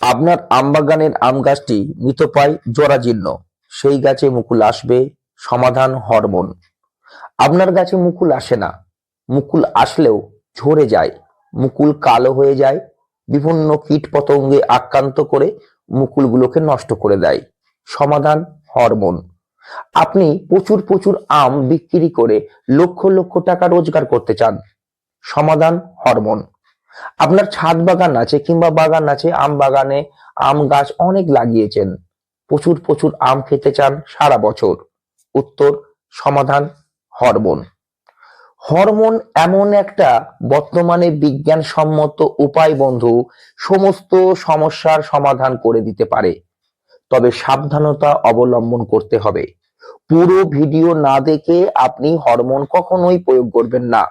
আপনার আমবাগানের আম গাছটি মৃতপ্রায় জরাজীর্ণ। সেই গাছে মুকুল আসবে, সমাধান হরমোন। আপনার গাছে মুকুল আসে না। মুকুল আসলেও ঝরে যায়। মুকুল কালো হয়ে যায়। বিভিন্ন কীট পতঙ্গে আক্রান্ত করে মুকুলগুলোকে নষ্ট করে দেয়। সমাধান হরমোন। আপনি প্রচুর প্রচুর আম বিক্রি করে লক্ষ লক্ষ টাকা রোজগার করতে চান। সমাধান হরমোন। আপনার ছাদ বাগান আছে কিংবা বাগান আছে, আম বাগানে আম গাছ অনেক লাগিয়েছেন। প্রচুর প্রচুর আম খেতে চান সারা বছর। উত্তর, সমাধান, হরমোন। হরমোন এমন একটা বর্তমানে বিজ্ঞানসম্মত উপায় বন্ধু, সমস্ত সমস্যার সমাধান করে দিতে পারে। তবে সাবধানতা অবলম্বন করতে হবে। পুরো ভিডিও না দেখে আপনি হরমোন কখনোই প্রয়োগ করবেন না।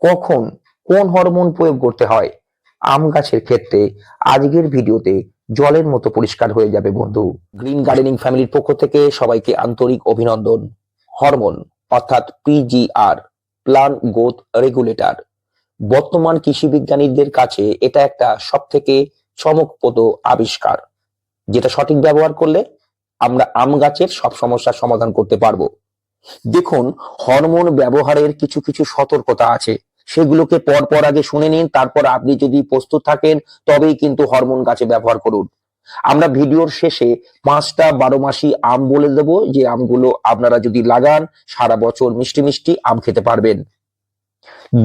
কখন? কোন হরমোন প্রয়োগ করতে হয়? আম গাছের ক্ষেত্রে আজকের ভিডিওতে জলের মতো পরিষ্কার হয়ে যাবে বন্ধু। গ্রিন গার্ডেনিং ফ্যামিলির পক্ষ থেকে সবাইকে আন্তরিক অভিনন্দন। হরমোন, অর্থাৎ পিজিআর প্লান গ্রোথ রেগুলেটর বর্তমান কৃষি বিজ্ঞানীদের কাছে এটা একটা সব থেকে চমকপ্রদ আবিষ্কার। যেটা সঠিক ব্যবহার করলে আমরা আম গাছের সব সমস্যার সমাধান করতে পারব। দেখুন, হরমোন ব্যবহারের কিছু কিছু সতর্কতা আছে। সেগুলোকে পর পর আগে শুনে নিন, তারপর আপনি যদি প্রস্তুত থাকেন, তবেই কিন্তু হরমোন গাছে ব্যবহার করুন। আমরা ভিডিওর শেষে পাঁচটা বারো মাসি আম বলে দেব, যে আমগুলো আপনারা যদি লাগান, সারা বছর মিষ্টি মিষ্টি আম খেতে পারবেন।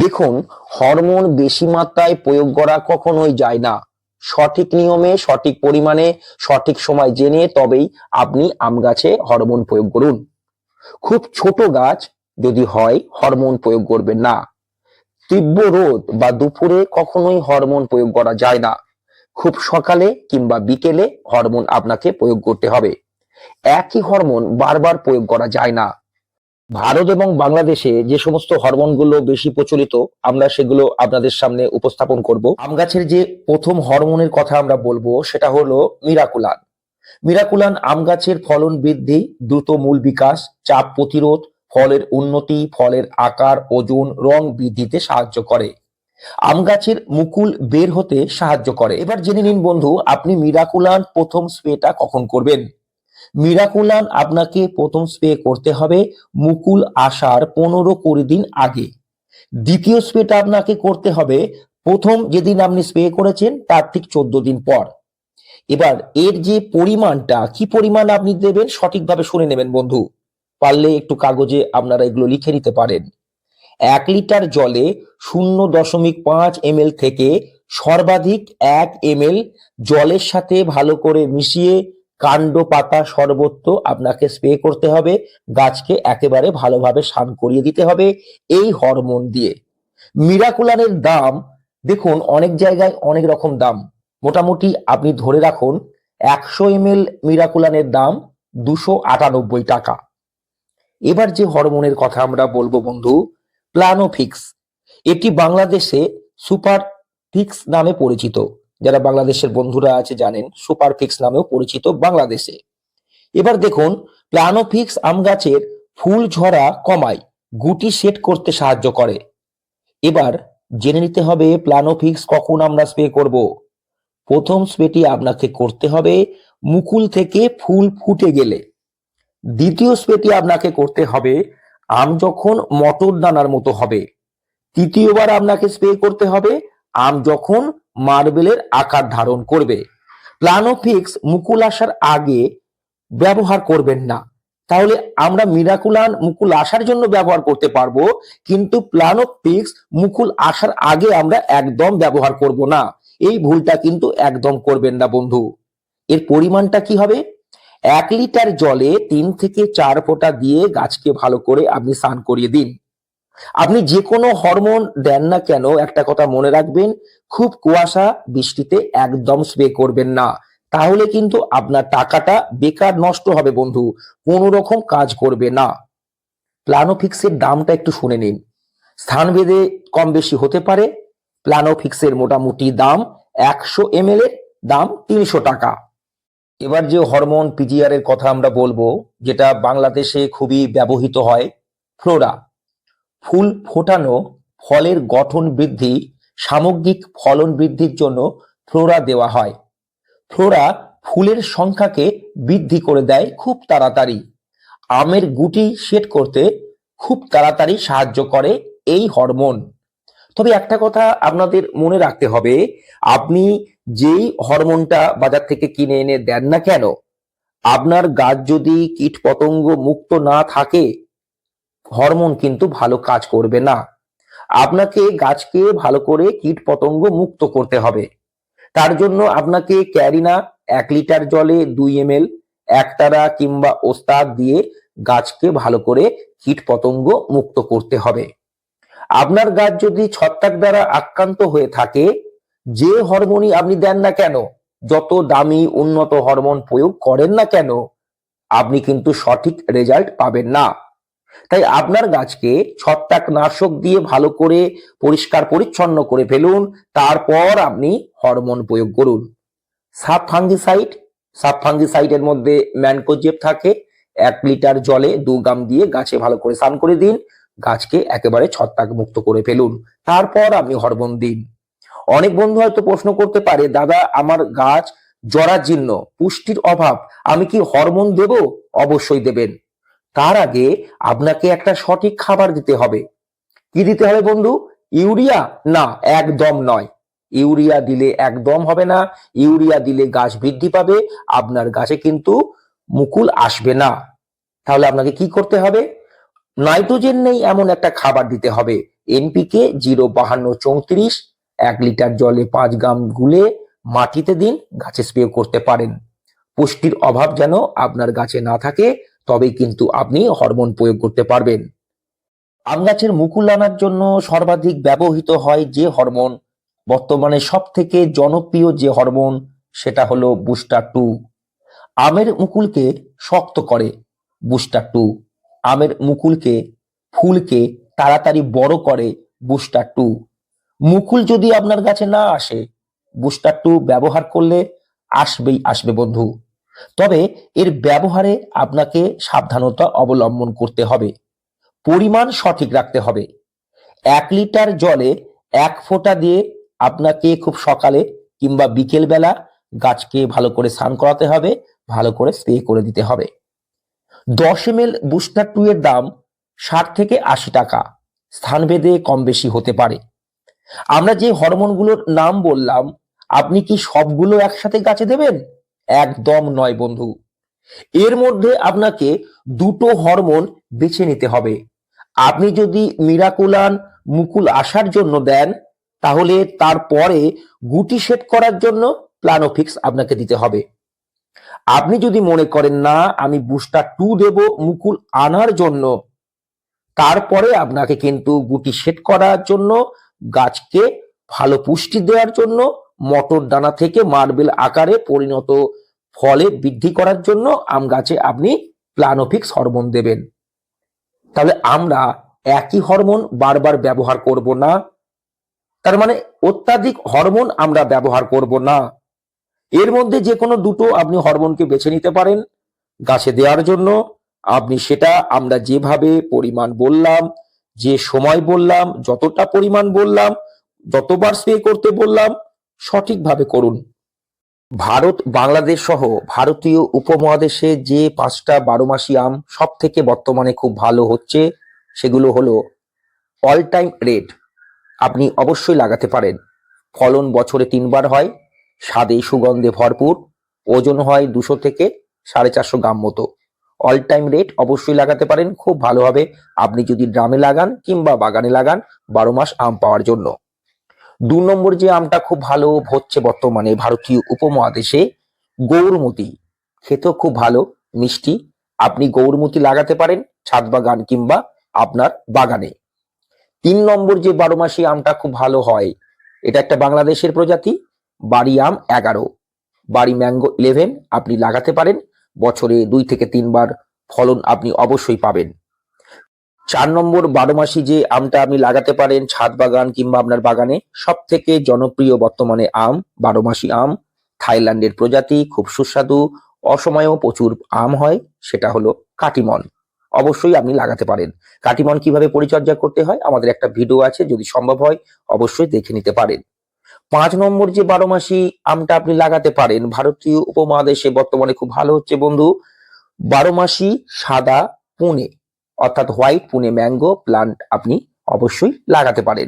দেখুন, হরমোন বেশি মাত্রায় প্রয়োগ করা কখনোই যায় না। সঠিক নিয়মে, সঠিক পরিমাণে, সঠিক সময় জেনে তবেই আপনি আম গাছে হরমোন প্রয়োগ করুন। খুব ছোট গাছ যদি হয়, হরমোন প্রয়োগ করবেন না। তীব্র রোদ বা দুপুরে কখনোই হরমোন প্রয়োগ করা যায় না। খুব সকালে কিংবা বিকেলে হরমোন আপনাকে প্রয়োগ করতে হবে। একই হরমোন বারবার প্রয়োগ করা যায় না। ভারত এবং বাংলাদেশে যে সমস্ত হরমোনগুলো বেশি প্রচলিত, আমরা সেগুলো আপনাদের সামনে উপস্থাপন করব। আম গাছের যে প্রথম হরমোনের কথা আমরা বলব, সেটা হলো মিরাকুলান। মিরাকুলান আম গাছের ফলন বৃদ্ধি, দ্রুত মূল বিকাশ, চাপ প্রতিরোধ ফলের উন্নতি, ফলের আকার, ওজন, রং বৃদ্ধিতে সাহায্য করে। আম গাছের মুকুল বের হতে সাহায্য করে। এবার জেনে নিন বন্ধু, আপনি মিরাকুলান প্রথম স্প্রেটা কখন করবেন? মিরাকুলান আপনাকে প্রথম স্প্রে করতে হবে মুকুল আসার পনেরো কুড়ি দিন আগে। দ্বিতীয় স্প্রেটা আপনাকে করতে হবে প্রথম যেদিন আপনি স্প্রে করেছেন, তার ঠিক চোদ্দ দিন পর। এবার এর যে পরিমাণটা, কি পরিমাণ আপনি দেবেন সঠিকভাবে শুনে নেবেন বন্ধু। পারলে একটু কাগজে আপনারা এগুলো লিখে নিতে পারেন। এক লিটার জলে শূন্য দশমিক পাঁচ এম থেকে সর্বাধিক এক এম জলের সাথে ভালো করে মিশিয়ে কাণ্ড পাতা সর্বত্র আপনাকে স্প্রে করতে হবে। গাছকে একেবারে ভালোভাবে স্নান করিয়ে দিতে হবে এই হরমোন দিয়ে। মিরাকুলানের দাম, দেখুন অনেক জায়গায় অনেক রকম দাম। মোটামুটি আপনি ধরে রাখুন, একশো এম মিরাকুলানের দাম দুশো আটানব্বই টাকা। এবার যে হরমোনের কথা আমরা বলব বন্ধু প্লানোফিক্স এটি বাংলাদেশে সুপার ফিক্স নামে পরিচিত। যারা বাংলাদেশের বন্ধুরা আছে জানেন সুপার ফিক্স নামেও পরিচিত বাংলাদেশে। এবার দেখুন প্লানোফিক্স আম গাছের ফুল ঝরা কমায়, গুটি সেট করতে সাহায্য করে। এবার জেনে নিতে হবে প্লানোফিক্স কখন আমরা স্প্রে করব। প্রথম স্প্রেটি আপনাকে করতে হবে মুকুল থেকে ফুল ফুটে গেলে। দ্বিতীয় স্পেটি আপনাকে করতে হবে, আম যখন মটর দানার মতো হবে। তৃতীয়বার আপনাকে স্প্রে করতে হবে, আম যখন মার্বেলের আকার ধারণ করবে। প্লানোফিক্স মুকুল আসার আগে ব্যবহার করবেন না। তাহলে আমরা মিরাকুলান মুকুল আসার জন্য ব্যবহার করতে পারব, কিন্তু প্লানোফিক্স মুকুল আসার আগে আমরা একদম ব্যবহার করব না। এই ভুলটা কিন্তু একদম করবেন না বন্ধু। এর পরিমাণটা কি হবে? এক লিটার জলে তিন থেকে চার ফোঁটা দিয়ে গাছকে ভালো করে আপনি স্নান করিয়ে দিন। আপনি যে কোনো হরমোন দেন না কেন, একটা কথা মনে রাখবেন, খুব কুয়াশা বৃষ্টিতে একদম স্প্রে করবেন না। তাহলে কিন্তু আপনার টাকাটা বেকার নষ্ট হবে বন্ধু, কোনো রকম কাজ করবে না। প্লানোফিক্সের দামটা একটু শুনে নিন। স্থান ভেদে কম বেশি হতে পারে, প্লানোফিক্সের মোটামুটি দাম একশো এম এর দাম তিনশো টাকা। এবার যে হরমোন পিজিআর এর কথা আমরা বলব, যেটা বাংলাদেশে খুবই ব্যবহৃত হয়, ফ্লোরা। ফুল ফোটানো ফলের গঠন বৃদ্ধি, সামগ্রিক ফলন বৃদ্ধির জন্য ফ্লোরা দেওয়া হয়। ফ্লোরা ফুলের সংখ্যাকে বৃদ্ধি করে দেয় খুব তাড়াতাড়ি। আমের গুটি সেট করতে খুব তাড়াতাড়ি সাহায্য করে এই হরমোন। তবে একটা কথা আপনাদের মনে রাখতে হবে, আপনি যেই হরমোনটা বাজার থেকে কিনে এনে দেন না কেন, আপনার গাছ যদি কীট পতঙ্গ মুক্ত না থাকে, হরমোন কিন্তু ভালো কাজ করবে না। আপনাকে গাছকে ভালো করে কীট পতঙ্গ মুক্ত করতে হবে। তার জন্য আপনাকে ক্যারিনা এক লিটার জলে দুই এম এল একতারা কিংবা ওস্তাদ দিয়ে গাছকে ভালো করে কীট পতঙ্গ মুক্ত করতে হবে। আপনার গাছ যদি ছত্রাক দ্বারা আক্রান্ত হয়ে থাকে, যে হরমোনই আপনি দেন না কেন, যত দামি উন্নত হরমোন প্রয়োগ করেন না কেন, আপনি কিন্তু সঠিক রেজাল্ট পাবেন না। তাই আপনার গাছকে ছত্রাক নাশক দিয়ে ভালো করে পরিষ্কার পরিচ্ছন্ন করে ফেলুন, তারপর আপনি হরমোন প্রয়োগ করুন। সাব ফাঙ্গিসাইড সাব মধ্যে ম্যানকোজেব থাকে, এক লিটার জলে দু গ্রাম দিয়ে গাছে ভালো করে স্নান করে দিন গাছকে একেবারে ছত্রাক মুক্ত করে ফেলুন। তারপর আপনি হরমোন দিন। অনেক বন্ধু হয়তো প্রশ্ন করতে পারে, দাদা, আমার গাছ জরাজীর্ণ, পুষ্টির অভাব, আমি কি হরমোন দেব? অবশ্যই দেবেন। তার আগে আপনাকে একটা সঠিক খাবার দিতে হবে। কি দিতে হবে বন্ধু? ইউরিয়া? না, একদম নয়। ইউরিয়া দিলে একদম হবে না। ইউরিয়া দিলে গাছ বৃদ্ধি পাবে। আপনার গাছে কিন্তু মুকুল আসবে না। তাহলে আপনাকে কি করতে হবে? নাইট্রোজেন নেই এমন একটা খাবার দিতে হবে। এনপিকে জিরো বাহান্ন চৌত্রিশ, এক লিটার জলে পাঁচ গ্রাম গুলে মাটিতে দিন, গাছে স্প্রে করতে পারেন। পুষ্টির অভাব যেন আপনার গাছে না থাকে, তবেই কিন্তু আপনি হরমোন প্রয়োগ করতে পারবেন। আম গাছের মুকুল আনার জন্য সর্বাধিক ব্যবহৃত হয় যে হরমোন, বর্তমানে সব থেকে জনপ্রিয় যে হরমোন, সেটা হলো বুস্টার টু। আমের মুকুলকে শক্ত করে বুস্টার টু। আমের মুকুলকে, ফুলকে তাড়াতাড়ি বড় করে বুস্টার টু। মুকুল যদি আপনার গাছে না আসে বুস্টার টু ব্যবহার করলে আসবেই আসবে বন্ধু। তবে এর ব্যবহারে আপনাকে সাবধানতা অবলম্বন করতে হবে। পরিমাণ সঠিক রাখতে হবে। এক লিটার জলে এক ফোঁটা দিয়ে আপনাকে খুব সকালে কিংবা বিকেল বেলা গাছকে ভালো করে স্নান করাতে হবে, ভালো করে স্প্রে করে দিতে হবে। দশ এম এল বুস্টার টু এর দাম ষাট থেকে আশি টাকা। স্থানভেদে কম বেশি হতে পারে। আমরা যে হরমোনগুলোর নাম বললাম, আপনি কি সবগুলো একসাথে গাছে দেবেন? একদম নয় বন্ধু। এর মধ্যে আপনাকে দুটো হরমোন বেছে নিতে হবে। আপনি যদি মিরাকুলান মুকুল আসার জন্য দেন, তাহলে তারপরে গুটি সেট করার জন্য প্লানোফিক্স আপনাকে দিতে হবে। আপনি যদি মনে করেন, না, আমি বুস্টার টু দেব মুকুল আনার জন্য। তারপরে আপনাকে কিন্তু গুটি সেট করার জন্য, গাছকে ভালো পুষ্টি দেওয়ার জন্য, মটর দানা থেকে মার্বেল আকারে পরিণত ফলে বৃদ্ধি করার জন্য আম গাছে আপনি প্লানোফিক্স হরমোন দেবেন। তাহলে আমরা একই হরমোন বারবার ব্যবহার করব না। তার মানে অত্যাধিক হরমোন আমরা ব্যবহার করব না। এর মধ্যে যে কোনো দুটো আপনি হরমোনকে বেছে নিতে পারেন গাছে দেওয়ার জন্য। আপনি সেটা আমরা যেভাবে পরিমাণ বললাম, যে সময় বললাম, যতটা পরিমাণ বললাম, যতবার স্প্রে করতে বললাম, সঠিকভাবে করুন। ভারত, বাংলাদেশ সহ ভারতীয় উপমহাদেশে যে পাঁচটা বারো মাসি আম সব থেকে বর্তমানে খুব ভালো হচ্ছে, সেগুলো হলো অল টাইম রেড আপনি অবশ্যই লাগাতে পারেন। ফলন বছরে তিনবার হয়। স্বাদে সুগন্ধে ভরপুর, ওজন হয় দুশো থেকে সাড়ে চারশো গ্রাম মতো। অল টাইম রেট অবশ্যই লাগাতে পারেন, খুব ভালো হবে। আপনি যদি ড্রামে লাগান কিংবা বাগানে লাগান, বারো মাস আম পাওয়ার জন্য। দু নম্বর যে আমটা খুব ভালো হচ্ছে বর্তমানে ভারতীয় উপমহাদেশে, গৌরমতি। খেতেও খুব ভালো, মিষ্টি। আপনি গৌরমতি লাগাতে পারেন ছাদ বাগান কিংবা আপনার বাগানে। তিন নম্বর যে বারো মাসি আমটা খুব ভালো হয়, এটা একটা বাংলাদেশের প্রজাতি। বাড়ি আম এগারো। বাড়ি ম্যাঙ্গো ইলেভেন আপনি লাগাতে পারেন। বছরে দুই থেকে তিনবার ফলন আপনি অবশ্যই পাবেন। চার নম্বর বারো মাসি যে আমটা আপনি লাগাতে পারেন, ছাদ বাগান কিংবা আপনার বাগানে সব থেকে জনপ্রিয় বর্তমানে আম বারো মাসি আম, থাইল্যান্ডের প্রজাতি, খুব সুস্বাদু, অসময়েও প্রচুর আম হয়, সেটা হলো কাটিমন। অবশ্যই আপনি লাগাতে পারেন। কাটিমন কীভাবে পরিচর্যা করতে হয়, আমাদের একটা ভিডিও আছে, যদি সম্ভব হয়, অবশ্যই দেখে নিতে পারেন। পাঁচ নম্বর যে বারো মাসি আমটা আপনি লাগাতে পারেন, ভারতীয় উপমহাদেশে বর্তমানে খুব ভালো হচ্ছে বন্ধু। বারো মাসি সাদা পুনে, অর্থাৎ হোয়াইট পুনে ম্যাঙ্গো প্লান্ট আপনি অবশ্যই লাগাতে পারেন।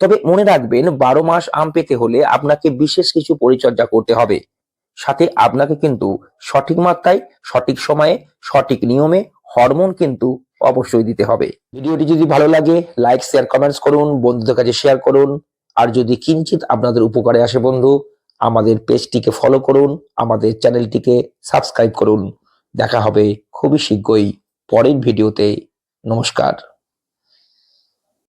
তবে মনে রাখবেন, বারো মাস আম পেতে হলে আপনাকে বিশেষ কিছু পরিচর্যা করতে হবে। সাথে আপনাকে কিন্তু সঠিক মাত্রায়, সঠিক সময়ে, সঠিক নিয়মে হরমোন কিন্তু অবশ্যই দিতে হবে। ভিডিওটি যদি ভালো লাগে লাইক শেয়ার কমেন্টস করুন, বন্ধুদের কাছে শেয়ার করুন। আর যদি কিঞ্চিত আপনাদের উপকারে আসে বন্ধু, আমাদের পেজটিকে ফলো করুন, আমাদের চ্যানেলটিকে সাবস্ক্রাইব করুন। দেখা হবে খুবই শীঘ্রই পরের ভিডিওতে নমস্কার।